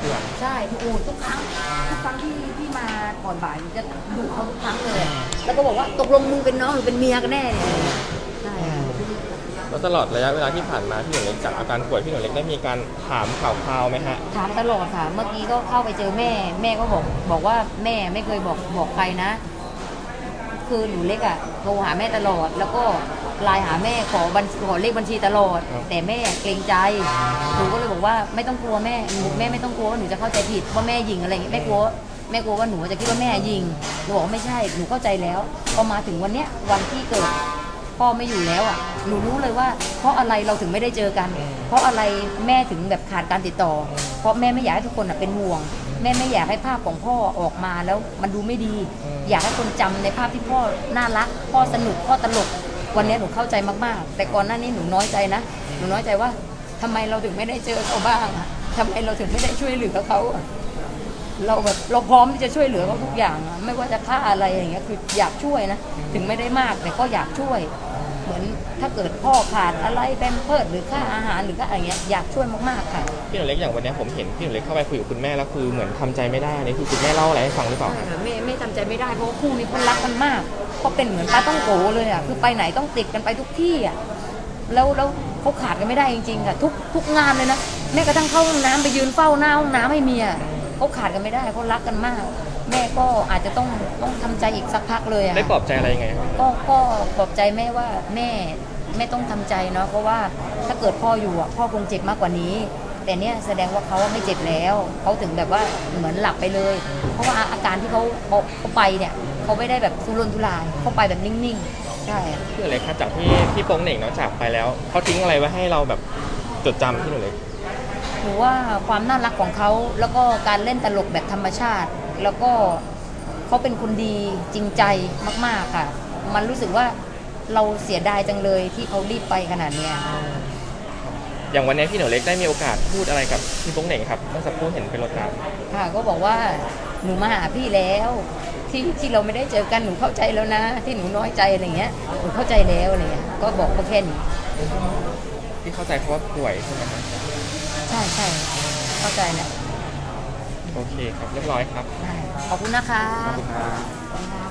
เพื่อนใช่ทุกโอ้ทุกครั้งทุกครั้งที่ที่มาก่อนบ่ายหนูจะดุเขาทุกครั้งเลย แล้วก็บอกว่าตกลงมึงเป็นน้องหรือเป็นเมียกันแน่เนี่ยใช่แล้วตลอดระยะเวลาที่ผ่านมาพี่หนูเล็กจากอาการป่วยพี่หนูเล็กได้มีการถามข่าวคราวไหมฮะ ถามตลอดค่ะ เมื่อกี้ก็เข้าไปเจอแม่ แม่ก็บอกบอกว่าแม่ไม่เคยบอกบอกใครนะ คือหนูเล็กอะโทรหาแม่ตลอด แล้วก็ไลน์หาแม่ขอบัญขอเลขบัญชีตลอด ครับ แต่แม่เกรงใจหนูก็เลยบอกว่าไม่ต้องกลัวแม่หนูแม่ไม่ต้องกลัวว่าหนูจะเข้าใจผิดว่าแม่ยิงอะไรอย่างเงี้ยแม่กลัวแม่กลัวว่าหนูจะคิดว่าแม่ยิงหนูบอกว่าไม่ใช่หนูเข้าใจแล้วพอมาถึงวันเนี้ยวันที่เกิด พ่อไม่อยู่แล้วอะหนูรู้เลยว่า เพราะอะไรเราถึงไม่ได้เจอกัน เพราะอะไรแม่ถึงแบบขาดการติดต่อ เพราะแม่ไม่อยากให้ทุกคนอะเป็นห่วง แม่ไม่อยากให้ภาพของพ่อออกมาแล้วมันดูไม่ดีอืมอยากให้คนจำในภาพที่พ่อน่ารัก พ่อสนุกพ่อตลกวันนี้หนูเข้าใจมากๆ แต่ก่อนหน้านี้หนูน้อยใจนะหนูน้อยใจว่าทำไมเราถึงไม่ได้เจอเขาบ้างอะทำไมเราถึงไม่ได้ช่วยเหลือเขาอะเราแบบเราพร้อมที่จะช่วยเหลือเขาทุกอย่างอะไม่ว่าจะค่าอะไรอย่างเงี้ยคืออยากช่วยนะ ถึงไม่ได้มากแต่ก็อยากช่วย เหมือนถ้าเกิดพ่อขาดอะไรแบมเพิร์ดหรือค่าอาหารหรือค่าอะไรเงี้ยอยากช่วยมากๆค่ะ พี่หนูเล็กอย่างวันนี้ผมเห็นพี่หนูเล็กเข้าไปคุยกับคุณแม่แล้วคือเหมือนทำใจไม่ได้อันนี่คือคุณแม่เล่าอะไรให้ฟังหรือเปล่า ใช่ค่ะไม่ไม่ทำใจไม่ได้เพราะว่าคู่นี้เขารักกันมากเขาเป็นเหมือนปลาต้องโกเลยอะคือไปไหนต้องติดกันไปทุกที่อะแล้วแล้วเขาขาดกันไม่ได้จริงๆค่ะทุกทุกงานเลยนะแม้กระทั่งเข้าห้องน้ำไปยืนเฝ้าหน้าห้องน้ำให้เมียเขาขาดกันไม่ได้เขารักกันมาก แม่ก็อาจจะต้องต้องทำใจอีกสักพักเลยอะได้ปลอบใจอะไรยังไงครับ ก็ก็ปลอบใจแม่ว่าแม่ไม่ต้องทำใจเนาะเพราะว่าถ้าเกิดพ่ออยู่อะพ่อคงเจ็บมากกว่านี้ แต่เนี่ยแสดงว่าเขาไม่เจ็บแล้วเขาถึงแบบว่าเหมือนหลับไปเลย เพราะว่าอาการที่เขาเขาเขาไปเนี่ยเขาไม่ได้แบบทุรนทุรายเขาไปแบบนิ่งๆใช่พี่หนูเล็กครับจากที่พี่โป้งเหน่งเนาะจากไปแล้วเขาทิ้งอะไรไว้ให้เราแบบจดจำพี่หนูเล็ก หนูว่าความน่ารักของเขาแล้วก็การเล่นตลกแบบธรรมชาติ แล้วก็เขาเป็นคนดีจริงใจมาก ๆ ค่ะ มันรู้สึกว่าเราเสียดายจังเลยที่เขารีบไปขนาดเนี้ยอย่างวันนี้พี่หนูเล็กได้มีโอกาสพูดอะไรกับพี่โป้งเหน่งครับเมื่อสักครู่เห็นเป็นรถการค่ะ ก็บอกว่าหนูมาหาพี่แล้วที่ที่เราไม่ได้เจอกันหนูเข้าใจแล้วนะ ที่หนูน้อยใจอะไรเงี้ยหนูเข้าใจแล้วอะไรเงี้ยก็บอกเขาแค่นี้ ที่เข้าใจเพราะว่าป่วยใช่ไหมครับใช่ใช่เข้าใจแหละโอเคครับเรียบร้อยครับได้ขอบคุณนะคะขอบคุณครับ ขอบคุณค่ะ